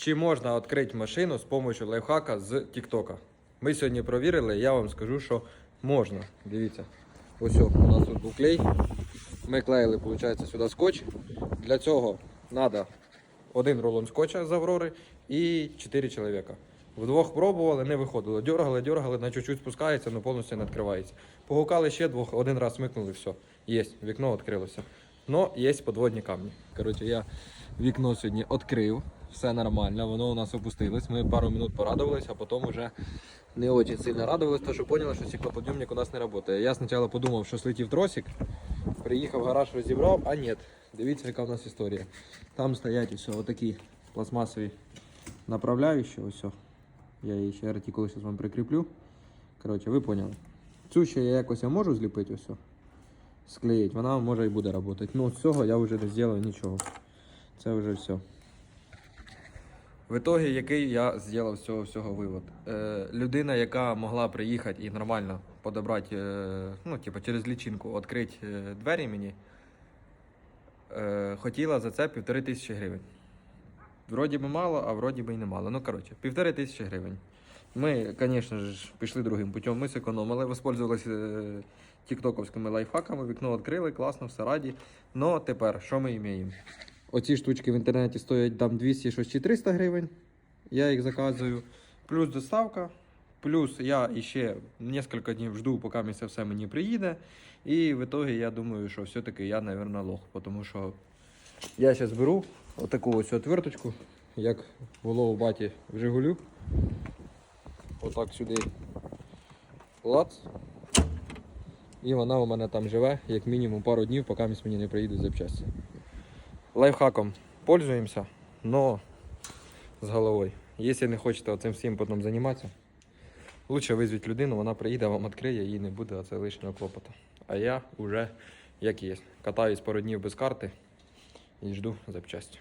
Чи можна відкрити машину з допомогою лайфхака з Тіктока? Ми сьогодні провірили, я вам скажу, що можна. Дивіться. Ось у нас тут був клей. Ми клеїли, виходить, сюди скотч. Для цього треба один рулон скотча з Аврори і 4 чоловіка. Вдвох пробували, не виходило. Дергали, дергали, на чуть-чуть спускається, але повністю не відкривається. Погукали ще двох, один раз смикнули, все. Є, вікно відкрилося. Но є підводні камні. Коротше, я вікно сьогодні відкрив, все нормально, воно у нас опустилось. Ми пару минут порадувались, а потім вже не дуже сильно радувались, тому що поняли, що стеклоподйомник у нас не працює. Я спочатку подумав, що слетів тросик, приїхав гараж, розібрав, а ні. Дивіться, яка в нас історія. Там стоять ось отакі пластмасові направляючі. Ось. Я її ще артикули зараз вам прикріплю. Коротше, ви поняли. Цю ще я якось можу зліпити ось. Склеїть, вона може і буде працювати. Ну, з цього я вже не зроблю нічого. Це вже все. В ітогі, який я зробив з цього всього вивод. Е, людина, яка могла приїхати і нормально подобрати, е, ну, типу, через лічинку відкрити е, двері мені, е, хотіла за це півтори тисячі гривень. Вроді би мало, а вроді би й не мало. Ну, коротше, півтори тисячі гривень. Ми, звісно ж, пішли другим путем. Ми зекономили, воспользувалися е, тіктоковськими лайфхаками, вікно відкрили, класно, все раді. Но тепер, що ми маємо? Оці штучки в інтернеті стоять там 200 щось чи 300 гривень. Я їх заказую. Плюс доставка. Плюс я ще кілька днів жду, поки це все мені приїде. І в ітогі я думаю, що все-таки я, мабуть, лох. Тому що я зараз беру отаку ось отверточку, як було у баті в Жигулю. Отак сюди лац. І вона у мене там живе як мінімум пару днів, поки мені не приїдуть запчасті. Лайфхаком пользуємося, но з головою. Якщо не хочете цим всім потім займатися, лучше визвіть людину, вона приїде, вам відкриє, їй не буде оце лишнього клопоту. А я вже як є. Катаюсь пару днів без карти і жду запчасті.